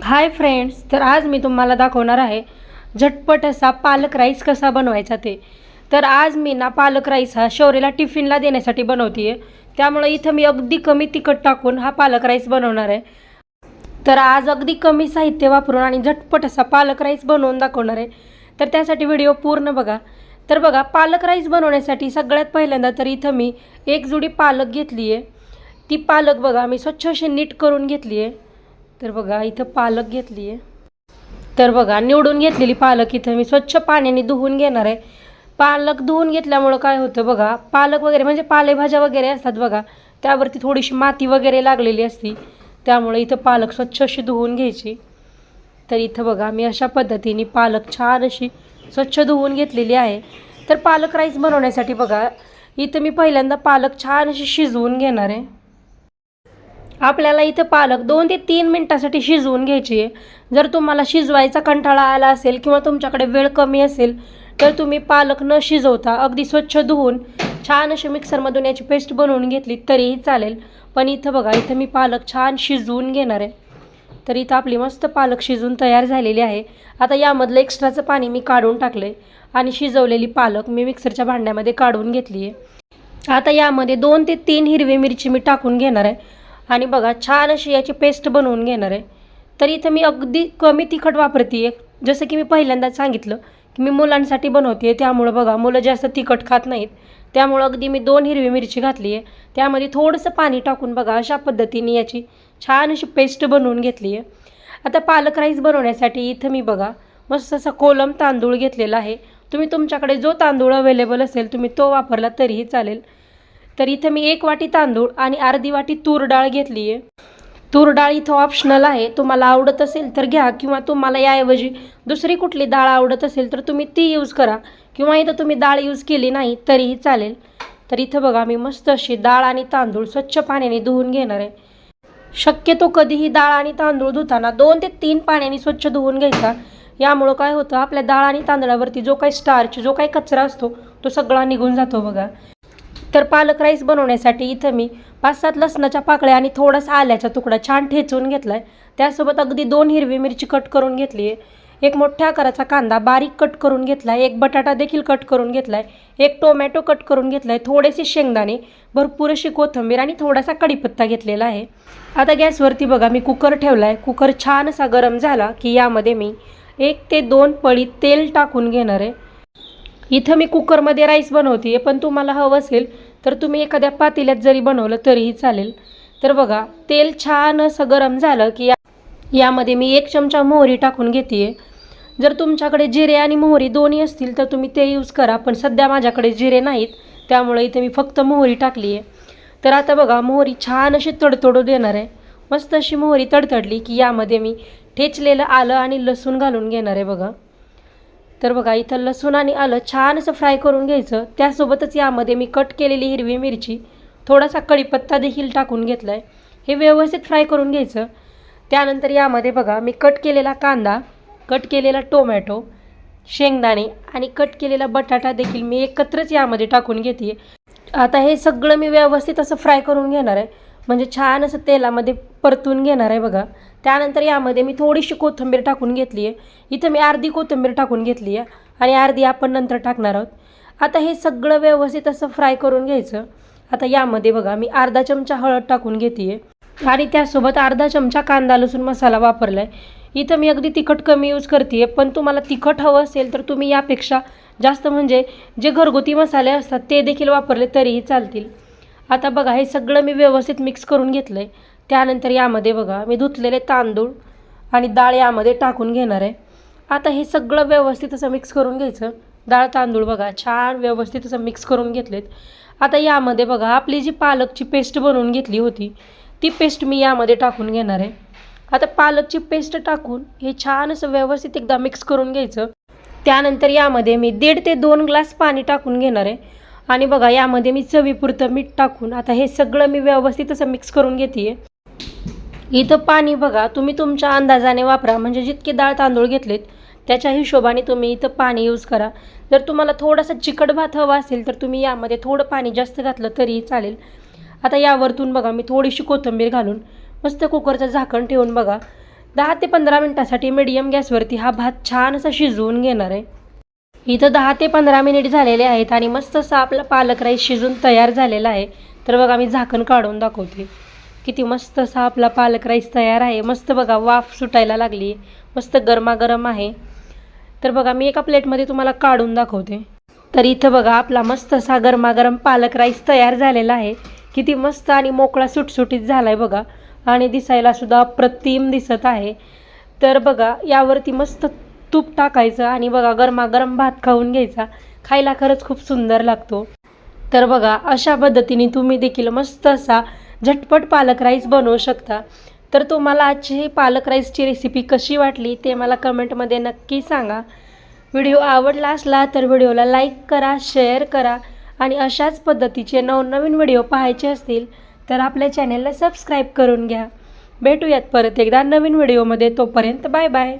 Hi friends तर आज मी तुम्हाला दाखवणार आहे झटपट असा पालक राईस कसा बनवायचा ते. तर आज मी ना पालक राईस हा शौर्यला टिफिनला देण्यासाठी बनवते आहे त्यामुळे इथं मी अगदी कमी तिखट टाकून हा पालक राईस बनवणार आहे. तर आज अगदी कमी साहित्य वापरून आणि झटपट असा पालक राईस बनवून दाखवणार आहे. तर त्यासाठी व्हिडिओ पूर्ण बघा. तर बघा पालक राईस बनवण्यासाठी सगळ्यात पहिल्यांदा तर इथं मी एक जुडी पालक घेतली आहे ती पालक बघा मी स्वच्छ अशी नीट करून घेतली आहे तर बघा इथं पालक घेतली आहे. तर बघा निवडून घेतलेली पालक इथं. मी स्वच्छ पाण्याने धुवून घेणार आहे. पालक धुवून घेतल्यामुळं काय होतं बघा पालक वगैरे म्हणजे पालेभाज्या वगैरे असतात बघा त्यावरती थोडीशी माती वगैरे लागलेली असती. त्यामुळे इथं पालक स्वच्छ अशी धुवून घ्यायची. तर इथं बघा मी अशा पद्धतीने पालक छान अशी स्वच्छ धुवून घेतलेली आहे. तर पालक राईस बनवण्यासाठी बघा इथं मी पहिल्यांदा पालक छान अशी शिजवून घेणार आहे. आपल्याला इथं पालक दोन ते तीन मिनटासाठी शिजवून घ्यायची आहे. जर तुम्हाला शिजवायचा कंटाळा आला असेल किंवा तुमच्याकडे वेळ कमी असेल तर तुम्ही पालक न शिजवता अगदी स्वच्छ धुवून छान अशी मिक्सरमधून याची पेस्ट बनवून घेतली तरीही चालेल. पण इथं बघा इथं मी पालक छान शिजवून घेणार आहे. तर इथं आपली मस्त पालक शिजून तयार झालेली आहे. आता यामधलं एक्स्ट्राचं पाणी मी काढून टाकलं आहे आणि शिजवलेली पालक मी मिक्सरच्या भांड्यामध्ये काढून घेतली आहे आता यामध्ये दोन ते तीन हिरवी मिरची मी टाकून घेणार आहे. आणि बघा छान अशी याची पेस्ट बनवून घेणार आहे. तर इथं मी अगदी कमी तिखट वापरते आहे जसं की मी पहिल्यांदाच सांगितलं की मी मुलांसाठी बनवते आहे त्यामुळं बघा मुलं जास्त तिखट खात नाहीत. त्यामुळं अगदी मी दोन हिरवी मिरची घातली आहे त्यामध्ये थोडंसं पाणी टाकून बघा अशा पद्धतीने याची छान अशी पेस्ट बनवून घेतली आहे आता पालक राईस बनवण्यासाठी इथं मी बघा मस्त असा कोलम तांदूळ घेतलेला आहे. तुम्ही तुमच्याकडे जो तांदूळ अवेलेबल असेल तुम्ही तो वापरला तरीही चालेल. तर इथं मी एक वाटी तांदूळ आणि अर्धी वाटी तूर डाळ घेतली आहे. तूर डाळ इथं ऑप्शनल आहे. तुम्हाला आवडत असेल तर घ्या किंवा तुम्हाला याऐवजी दुसरी कुठली डाळ आवडत असेल तर तुम्ही ती यूज करा. किंवा इथं तुम्ही डाळ यूज केली नाही तरीही चालेल. तर इथं बघा मी मस्त अशी डाळ आणि तांदूळ स्वच्छ पाण्याने धुवून घेणार आहे. शक्यतो कधीही डाळ आणि तांदूळ धुताना दोन ते तीन पाण्याने स्वच्छ धुवून घ्यायचा. यामुळं काय होतं आपल्या डाळ आणि तांदळावरती जो काही स्टार्च जो काही कचरा असतो तो सगळा निघून जातो बघा. तर पालक राईस बनवण्यासाठी इथं मी पाच सात लसणाच्या पाकळ्या आणि थोडासा आल्याचा तुकडा छान ठेचून घेतला आहे त्यासोबत अगदी दोन हिरवी मिरची कट करून घेतली आहे. एक मोठ्या आकाराचा कांदा बारीक कट करून घेतला आहे एक बटाटा देखील कट करून घेतला आहे एक टोमॅटो कट करून घेतला आहे थोडेसे शेंगदाणे भरपूर अशी कोथिंबीर आणि थोडासा कढीपत्ता घेतलेला आहे. आता गॅसवरती बघा मी कुकर ठेवला आहे कुकर छान असा गरम झाला की यामध्ये मी एक ते दोन पळी तेल टाकून घेणार आहे. इथं मी कुकरमध्ये राईस बनवते पण तुम्हाला हवं असेल तर तुम्ही एखाद्या पातेल्यात जरी बनवलं तरीही चालेल. तर बघा तेल छान असं गरम झालं की या यामध्ये मी एक चमचा मोहरी टाकून घेते जर तुमच्याकडे जिरे आणि मोहरी दोन्ही असतील तर तुम्ही ते यूज करा पण सध्या माझ्याकडे जिरे नाहीत त्यामुळे इथे मी फक्त मोहरी टाकली आहे तर आता बघा मोहरी छान अशी तडतडू देणार आहे. मस्त अशी मोहरी तडतडली की यामध्ये मी ठेचलेलं आलं आणि लसूण घालून घेणार आहे बघा. तर बघा इथं लसूण आणि आलं छान असं फ्राय करून घ्यायचं. त्यासोबतच यामध्ये मी कट केलेली हिरवी मिरची थोडासा कढीपत्ता देखील टाकून घेतला आहे हे व्यवस्थित फ्राय करून घ्यायचं. त्यानंतर यामध्ये बघा मी कट केलेला कांदा कट केलेला टोमॅटो शेंगदाणे आणि कट केलेला बटाटा देखील मी एकत्रच यामध्ये टाकून घेते. आता हे सगळं मी व्यवस्थित असं फ्राय करून घेणार आहे. म्हणजे छान असं तेलामध्ये परतून घेणार आहे बघा. त्यानंतर यामध्ये मी थोडीशी कोथिंबीर टाकून घेतली आहे इथं मी अर्धी कोथिंबीर टाकून घेतली आहे आणि अर्धी आपण नंतर टाकणार आहोत. आता हे सगळं व्यवस्थित असं फ्राय करून घ्यायचं. आता यामध्ये बघा मी अर्धा चमचा हळद टाकून घेते आहे आणि त्यासोबत अर्धा चमचा कांदा लसूण मसाला वापरला आहे इथं मी अगदी तिखट कमी यूज करते पण तुम्हाला तिखट हवं असेल तर तुम्ही यापेक्षा जास्त म्हणजे जे घरगुती मसाले असतात ते देखील वापरले तरीही चालतील. आता बघा हे सगळं मी व्यवस्थित मिक्स करून घेतलं आहे त्यानंतर यामध्ये बघा मी धुतलेले तांदूळ आणि डाळ यामध्ये टाकून घेणार आहे. आता हे सगळं व्यवस्थित असं मिक्स करून घ्यायचं. डाळ तांदूळ बघा छान व्यवस्थित असं मिक्स करून घेतलेत. आता यामध्ये बघा आपली जी पालकची पेस्ट बनवून घेतली होती ती पेस्ट मी यामध्ये टाकून घेणार आहे. आता पालकची पेस्ट टाकून हे छान असं व्यवस्थित एकदा मिक्स करून घ्यायचं. त्यानंतर यामध्ये मी दीड ते दोन ग्लास पाणी टाकून घेणार आहे. आणि बघा यामध्ये मी चवीपुरतं मीठ टाकून आता हे सगळं मी व्यवस्थित असं मिक्स करून घेते इथं पाणी बघा तुम्ही तुमच्या अंदाजाने वापरा. म्हणजे जितके डाळ तांदूळ घेतलेत त्याच्या हिशोबाने तुम्ही इथं पाणी यूज करा. जर तुम्हाला थोडासा चिकट भात हवा असेल तर तुम्ही यामध्ये थोडं पाणी जास्त घातलं तरीही चालेल. आता यावरतून बघा मी थोडीशी कोथिंबीर घालून मस्त कुकरचं झाकण ठेवून बघा. दहा ते पंधरा मिनटासाठी मीडियम गॅसवरती हा भात छान असा शिजवून घेणार आहे. इथं दहा ते पंधरा मिनिट झालेले आहेत आणि मस्त असा आपला पालक राईस शिजून तयार झालेला आहे. तर बघा मी झाकण काढून दाखवते. किती मस्त असा आपला पालक राईस तयार आहे. मस्त बघा वाफ सुटायला लागली. मस्त गरमागरम आहे. तर बघा मी एका प्लेटमध्ये तुम्हाला काढून दाखवते. तर इथं बघा आपला मस्त असा गरमागरम पालक राईस तयार झालेला आहे. किती मस्त आणि मोकळा सुटसुटीत झाला आहे बघा. आणि दिसायला सुद्धा अप्रतिम दिसत आहे. तर बघा यावरती मस्त तूप टाकायचं आणि बघा गरमागरम भात खाऊन घ्यायचा. खायला खरंच खूप सुंदर लागतो. तर बघा अशा पद्धतीने तुम्ही देखील मस्त असा झटपट पालक राईस बनवू शकता. तर तुम्हाला आजची ही पालक राईसची रेसिपी कशी वाटली ते मला कमेंटमध्ये नक्की सांगा. व्हिडिओ आवडला असला तर व्हिडिओला लाईक करा शेअर करा आणि अशाच पद्धतीचे नवनवीन व्हिडिओ पाहायचे असतील तर आपल्या चॅनेलला सबस्क्राईब करून घ्या. भेटूयात परत एकदा नवीन व्हिडिओमध्ये. तोपर्यंत बाय बाय.